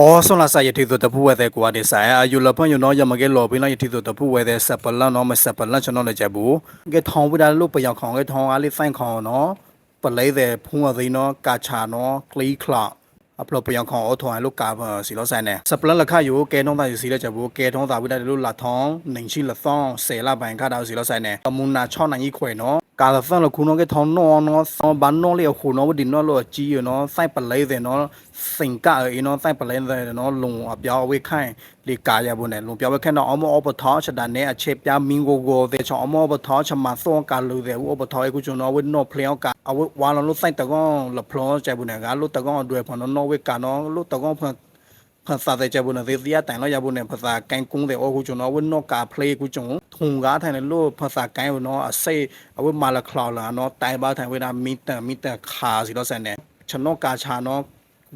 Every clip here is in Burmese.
အော်ဆွန်လာစာယတိတို့တပူဝဲတဲ့ကွာဒီဆိုင်အယူလပန်ယူနော်ယမကဲလော်ပင်းလိုက်ယတိတို့တပူဝဲတဲ့ဆပ်ပလန်နော်မဆပ်ပလန်ကျွန်တော်လည်းကြဘူးကဲထောင်းဝဒါလို့ပယောင်ခေါင်ကဲထောင်းအားလေးဖိုင်ခေါင်နော်ပလဲတဲ့ဖုံးအသိနော်ကာချာနော်ကလီခလာအပလောပယောင်ခေါင်အော်ထောင်းလို့ကာပါစီလို့ဆိုင်နေဆပ်ပလန်လက်ခယူကဲထုံးသားစီလည်းကြဘူးကဲထုံးသားဝဒါလို့လာထောင်းနေရှိလသောင်းဆယ်လပိုင်ခါတော့စီလို့ဆိုင်နေအမူနာ6နိုင်ကြီးခွေနော် ကာလဖန်လခုနောကထောင်းနော်နော်ဆောဘန်နော်လေခုနောဝဒီနော်လို့ကြီးရနော်စိုက်ပလဲတဲ့နော်စင်ကအေနော်စိုက်ပလဲတဲ့နော်လုံအပြောင်းအဝေးခိုင်းလေကာရဘူးနဲ့လုံပြောင်းဝဲခိုင်းတော့အမောအပထောချက်တန်နဲ့အခြေပြမင်းကိုကိုတဲ့ချောင်းအမောအပထောချမသောကာလူတဲ့ဥပထောအခုကျွန်တော်ဝနော်ဖလျောင်းကအဝဝါလုံးလို့စိုက်တကောလဖလောချက်ဘူးနဲ့ကလို့တကောအတွက်ဖနော်နော်ဝဲကနော်လို့တကောဖဖတ်စာတဲ့ချက်ဘူးနဲ့သေစီရတိုင်လို့ရဘူးနဲ့ဖစာကန်ကုန်းတဲ့အခုကျွန်တော်ဝနော်ကာဖလေကူကျွန်ထုံကားထိုင်လို့ဖစာကန်ဘူးနော်အစိအဝမာလခလာလာနော်တိုင်ပါထိုင်ဝဲတာမီတမီတခါစီတော့ဆန်နေကျွန်တော်ကာချာနော် เว็บกาไปตะล่องใจลองกลีเลยลูกกูกลาเนี่ยไล่แต่เนาะลงย้ายมันเนี่ยชักขายยูยาใจบุคู่จเนาะปะไล่แต่เนาะไล่เปีย ဟုံကားထိုင်လေလို့ဖစာကိုင်းနော်အစိအဝိမာလခလောက်လာနော်တိုင်ပါထိုင်ဝေတာမီတန်မီတန်ခါစီတော့ဆန်နေကျွန်တော်ကာချာနော်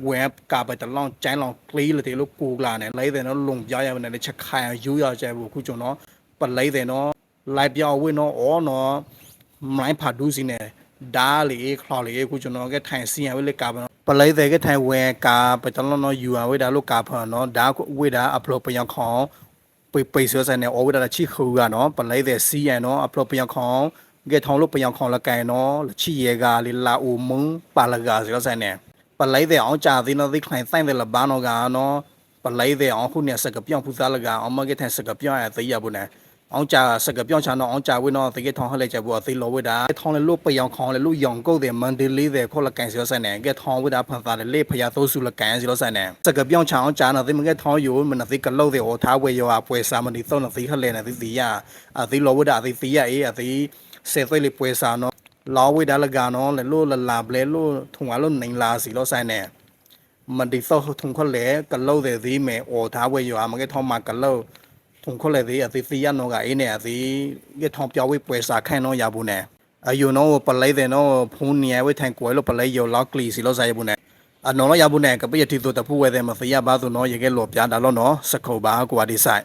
ဝက်ကပတ်တလောင်းကျိုင်းလောင်းကလေးလေလို့ကိုလာနေလိုက်တယ်နော်လုံပြရရနေချက်ခိုင်ရိုးရကြဘူးခုကျွန်တော်ပလိုက်တယ်နော်လိုက်ပြောင်းဝင်းနော်အော်နော်မလိုက်ဖာဒူးစီနေဒါလေခလောက်လေခုကျွန်တော်ကထိုင်စီရဝေးလေကာပပလိုက်တယ်ကထိုင်ဝဲကာပတ်တလောင်းနော်ယူရဝေးဒါလို့ကာဖာနော်ဒါဝေးဒါအပလိုပယောင်ခေါ ပွေပွေဆွဲဆိုင်နေအော်ဝဒတာချီခူကနော်ပလဲတဲ့စီရန်နော်အပလပယခေါင်ကဲထောင်းလို့ပယခေါင်လကန်နော်ချီရဲကလေလာအိုမုံပါလကဆွဲဆိုင်နေပလဲတဲ့အောင်ကြာသေးနော်သိခိုင်ဆိုင်တဲ့လဘာနော်ကနော်ပလဲတဲ့အောင်ခုနေစကပြောင်းဖူးစားလကအောင်မကဲထန်စကပြောင်းရသေးရဘူးနဲ့ အောင်ကြစကပြောင်းချာတော့အောင်ကြဝင်းတော့တကယ်ထောင်းဟလိုက်ချက်ဘူးအသေးလောဝိတာထောင်းလေလို့ပယောင်ခေါင်းလေလို့ယောင်ကုတ်တယ်မန်ဒီလေးတယ်ခေါ်လကန်စီရဆိုင်နေကဲထောင်းဝိတာဖန်သာလေလေဖရာသိုးစုလကန်စီရဆိုင်နေစကပြောင်းချာအောင်ကြနော်သိမကဲထောင်းယူမနသိကလောက်တယ်ဟောထားဝေရောအပွဲစာမနီသုံးနသိဟလဲနေသိသိရအသေးလောဝိတာအသေးသိရအေးအသေးစေသိလေပွဲစာနော်လောဝိတာလကနော်လေလို့လလာပလေလို့ထုံကလို့နိုင်လာစီလို့ဆိုင်နေမန်ဒီသောထုံခလဲကလောက်တယ်သေးမယ်ဟောထားဝေရောမကဲထောင်းမှာကလောက် ခလဲဒီအသီစီရနောကအေးနေအသီကထောင်းပြောင်းဝဲပွဲစာခိုင်နောရဘူးနဲ့အယုံနောပလဲတဲ့နောဖုန်နေဝဲထိုင်ကွယ်လို့ပလဲယောလောက်ကလီစီလို့ဆိုင်ဘူးနဲ့အနော်ရဘူးနဲ့ကပရတီတို့တဖူးဝဲတဲ့မဖရပါသူနော်ရေကဲလောပြားတာလို့နော်စခုတ်ပါကွာဒီဆိုင်